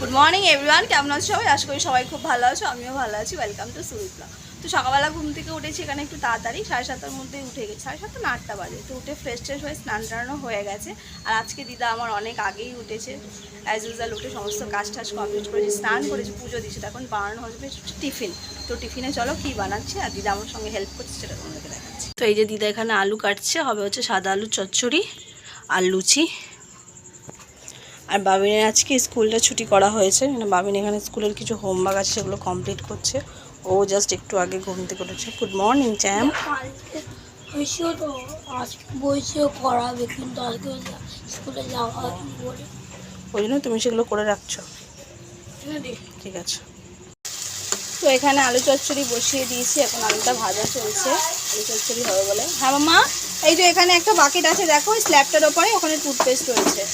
Good morning everyone কেমন আছো সবাই? আশা করি সবাই খুব ভালো আছো, আমিও ভালো আছি। ওয়েলকাম টু সুরিতলা তো সকালবেলা ঘুম থেকে উঠেছি এখানে একটু তাড়াতাড়ি, সাড়ে সাতটার মধ্যে উঠে গেছি। সাড়ে সাতটা না আটটা বাজে, তো উঠে ফ্রেশ ট্রেশ হয়ে স্নান টানো হয়ে গেছে। আর আজকে দিদা আমার অনেক আগেই উঠেছে। অ্যাজ ইউজাল উঠে সমস্ত কাজ টাজ কমপ্লিট করেছি, স্নান করেছি, পুজো দিয়েছি তখন বানানো হবে টিফিন। তো টিফিনে চলো কি বানাচ্ছি? আর দিদা আমার সঙ্গে হেল্প করছে, সেটা তোমাদেরকে দেখাচ্ছি। তো এই যে দিদা এখানে আলু কাটছে, হবে হচ্ছে সাদা আলু চচ্চড়ি আর লুচি। আর বাবিনের আজকে স্কুলটা ছুটি করা হয়েছে। মানে বাবিন এখানে স্কুলের কিছু হোমওয়ার্ক আছে সেগুলো কমপ্লিট করছে। ও জাস্ট একটু আগে ঘুম থেকে উঠেছে। গুড মর্নিং চ্যাম তো করাবে কিন্তু আজকে স্কুলে যাওয়া ওই জন্য তুমি সেগুলো করে রাখছো। ঠিক আছে। তো এখানে আলু চচ্চড়ি বসিয়ে দিয়েছি এখন আলুটা ভাজা চলছে। আলু চচ্চড়ি হবে বলে। হ্যাঁ মামা এই যে এখানে একটা বাকেট আছে দেখো স্ল্যাবটার ওপরে ওখানে টুথপেস্ট রয়েছে।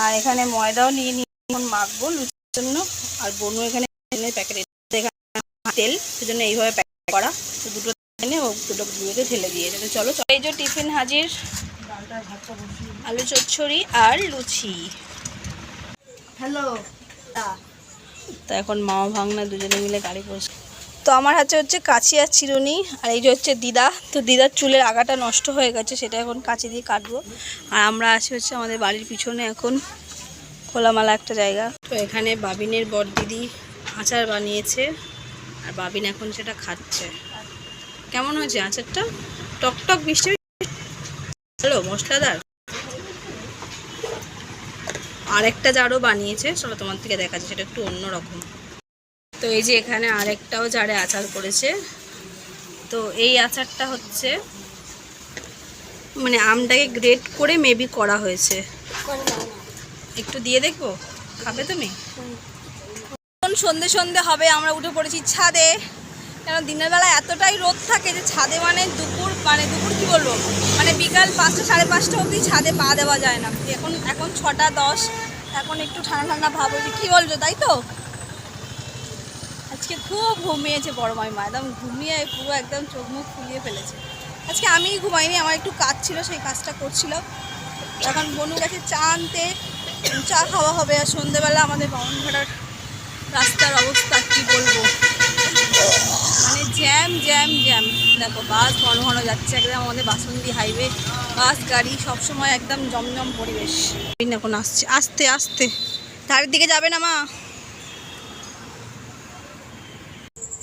আর এখানে ময়দাও নিয়ে নিয়ে এখন মাখবো লুচির জন্য। আর বনু এখানে প্যাকেট তেল সেজন্য এইভাবে প্যাকেট করা। তো দুটো এনে ও দুটো দুটোকে ঢেলে দিয়ে তো চলো চলো। এই যে টিফিন হাজির আলু চচ্চড়ি আর লুচি। হ্যালো। তা এখন মামা ভাঙনা দুজনে মিলে গাড়ি তো আমার হাতে হচ্ছে কাছি আর চিরুনি, আর এই যে হচ্ছে দিদা। তো দিদার চুলের আগাটা নষ্ট হয়ে গেছে, সেটা এখন কাঁচি দিয়ে কাটবো। আর আমরা আছি হচ্ছে আমাদের বাড়ির পিছনে এখন খোলামেলা একটা জায়গা। তো এখানে বাবিনের বর দিদি আচার বানিয়েছে, আর বাবিন এখন সেটা খাচ্ছে। কেমন হয়েছে আচারটা? টক টক মিষ্টি ভালো মশলাদার? আরেকটা জারও বানিয়েছে, চলো তোমার থেকে দেখাচ্ছে, সেটা একটু অন্যরকম। তো এই যে এখানে আরেকটাও জারে আচার করেছে, তো এই আচারটা হচ্ছে মানে আমটাকে গ্রেট করে মেবি করা হয়েছে। একটু দিয়ে দেখব? খাবে তুমি? সন্ধে সন্ধে হবে, আমরা উঠে পড়েছি ছাদে। কেন, দিনের বেলা এতটাই রোদ থাকে যে ছাদে মানে দুপুর মানে দুপুর কি বলব? মানে বিকাল পাঁচটা, সাড়ে পাঁচটা অবধি ছাদে পা দেওয়া যায় না। এখন এখন ছটা দশ, এখন একটু ঠান্ডা ঠান্ডা ভাব হয়েছে। কী বলছো, তাই তো? আজকে খুব ঘুমিয়েছে বড় মাইমা একদম ঘুমিয়ে পুরো একদম চোখ মুখ ফুলিয়ে ফেলেছে। আজকে আমিই ঘুমাইনি, আমার একটু কাজ ছিল, সেই কাজটা করছিল এখন বনু গেছে চা আনতে, চা খাওয়া হবে আর সন্ধেবেলা আমাদের বামনঘাটার রাস্তার অবস্থা, কি বলব? মানে জ্যাম জ্যাম জ্যাম। দেখো, বাস ঘন ঘন যাচ্ছে, একদম আমাদের বাসন্তী হাইওয়ে, বাস, গাড়ি, সবসময় একদম জমজম পরিবেশ। এখন আসছে, আস্তে আস্তে। ধারের দিকে যাবে না মা?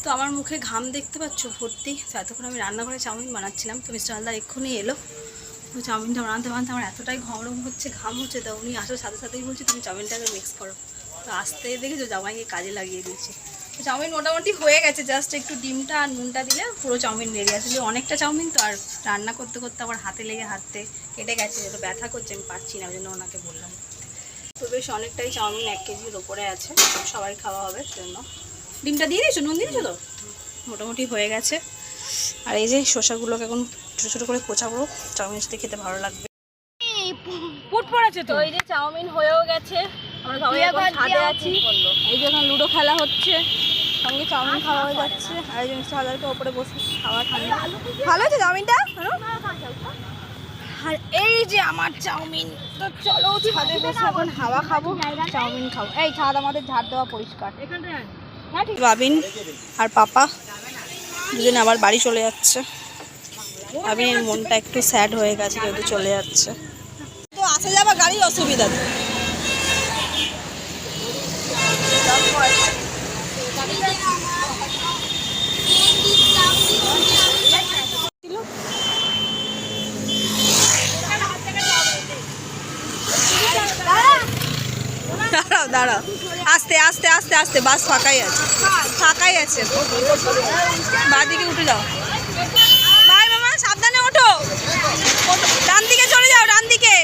তো আমার মুখে ঘাম দেখতে পাচ্ছ? ভর্তি। তো এতক্ষণ আমি রান্নাঘরে চাউমিন বানাচ্ছিলাম। তো মিস্টার হালদার এক্ষুনি এলো। তো চাউমিনটা বানাতে বানাতে আমার এতটাই ঘমরম হচ্ছে, ঘাম হচ্ছে। তো উনি আসার সাথে সাথেই বলছে, তুমি চাউমিনটাকে মিক্স করো। তো আসতে দেখেছ, জামাইকে কাজে লাগিয়ে দিয়েছি। তো চাউমিন মোটামুটি হয়ে গেছে। জাস্ট একটু ডিমটা আর নুনটা দিলে পুরো চাউমিন রেডি আসলে অনেকটা চাউমিন তো, আর রান্না করতে করতে আমার হাতে লেগে হাতে কেটে গেছে। যেটা ব্যথা করছে, আমি পাচ্ছি না ওই জন্য ওনাকে বললাম। তো বেশ অনেকটাই চাউমিন এক কেজির ওপরে আছে। সবাই খাওয়া হবে, সেজন্য। ডিমটা দিয়ে দিয়েছ? নুন দিয়েছ তো? মোটামুটি হয়ে গেছে। আর এই যে শসাগুলোকে এখন ছোটো ছোটো করে কোচাবো চাউমিন সাথে খেতে ভালো লাগবে। পুট পড়েছে তো? এই যে চাউমিন হয়েও গেছে। আমরা সবাই এখন ছাদে আছি। এই যে এখন লুডো খেলা হচ্ছে। সঙ্গে চাউমিন খাওয়া হয়ে যাচ্ছে। আর এই যে মিস্টার ওপরে বসে খাওয়া ঠান্ডা। ভালো আছে চাউমিনটা? আর? এই যে আমার চাউমিন। তো চলো ছাদে বসে এখন হাওয়া খাব চাউমিন খাব। এই ছাদ আমাদের ঝাড় দেওয়া পরিষ্কার। বাবিন আর পাপা দুজনে আবার বাড়ি চলে যাচ্ছে। বাবিনের মনটা একটু স্যাড হয়ে গেছে যেহেতু চলে যাচ্ছে। তো আসা যাওয়া গাড়ির অসুবিধা তো। দাঁড়াও আস্তে আস্তে আস্তে আস্তে, বাস ফাঁকাই আছে। ফাঁকাই আছে। বাদিকে উঠে যাও। ভাই মামা সাবধানে ওঠো। ডান দিকে চলে যাও ডান দিকে